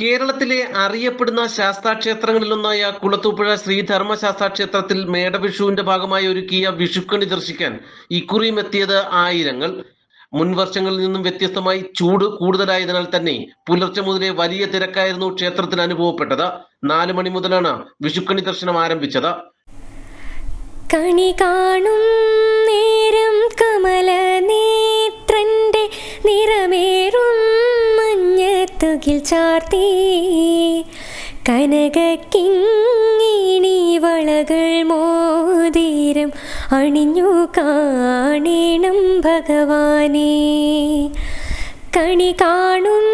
കേരളത്തിലെ അറിയപ്പെടുന്ന ശാസ്താക്ഷേത്രങ്ങളിലൊന്നായ കുളത്തൂപ്പുഴ ശ്രീധർമ്മശാസ്താ ക്ഷേത്രത്തിൽ മേടവിഷുവിന്റെ ഭാഗമായി ഒരുക്കിയ വിഷുക്കണി ദർശിക്കാൻ ഇക്കുറിയും എത്തിയത് ആയിരങ്ങൾ. മുൻ വർഷങ്ങളിൽ നിന്നും വ്യത്യസ്തമായി ചൂട് കൂടുതലായതിനാൽ തന്നെ പുലർച്ചെ മുതലേ വലിയ തിരക്കായിരുന്നു ക്ഷേത്രത്തിൽ അനുഭവപ്പെട്ടത്. നാല് മണി മുതലാണ് വിഷുക്കണി ദർശനം ആരംഭിച്ചത്. കണി കാണും മഞ്ഞത്തുകിൽ ചാർത്തി. കനകക്കിങ്ങിണി വളകൾ മോതിരം അണിഞ്ഞു കാണേണം ഭഗവാനെ. കണി കാണും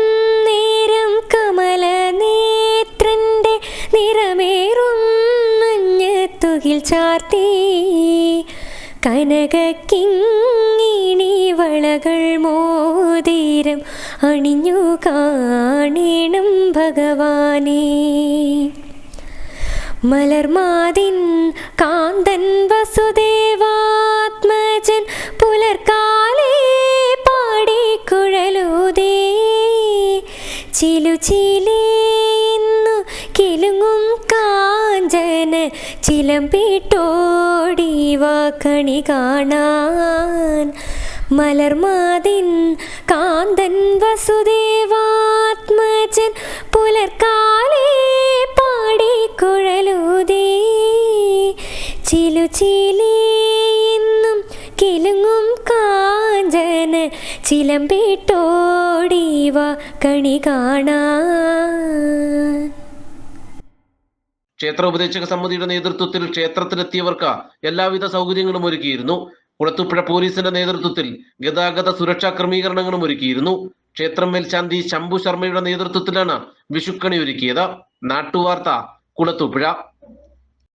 നേരം കമല നേത്രന്റെ നിറമേറും മഞ്ഞത്തുകിൽ ചാർത്തി. കനകക്കിങ്ങിണി വളകൾ മോതിരം അണിഞ്ഞു കാണേണം ഭഗവാനെ. മലർമാതിൻ കാന്തൻ വസുദേവാത്മജൻ പുലർക്കാലേ പാടിക്കുഴലൂതേ ചിലുചിലേന്നു കിലുങ്ങും കാഞ്ചന ചിലമ്പിട്ടോടിവാ വാക്കണി കാണാൻ. മലർമാതിൻ കാന്തൻ വസുദേവാത്മജൻ പുലർക്കാലേ പാടി കുഴലൂതേ. ചിലുചിലേന്നും കിലുങ്ങും കാഞ്ചന ചിലമ്പിട്ടോടീവ കണി കാണാ. ക്ഷേത്ര ഉപദേശക സമിതിയുടെ നേതൃത്വത്തിൽ ക്ഷേത്രത്തിലെത്തിയവർക്ക് എല്ലാവിധ സൗകര്യങ്ങളും ഒരുക്കിയിരുന്നു. കുളത്തുപുഴ പോലീസിന്റെ നേതൃത്വത്തിൽ ഗതാഗത സുരക്ഷാ ക്രമീകരണങ്ങളും ഒരുക്കിയിരുന്നു. ക്ഷേത്രം മേൽശാന്തി ശംഭു ശർമ്മയുടെ നേതൃത്വത്തിലാണ് വിഷുക്കണി ഒരുക്കിയത്. നാട്ടുവാർത്ത കുളത്തുപുഴ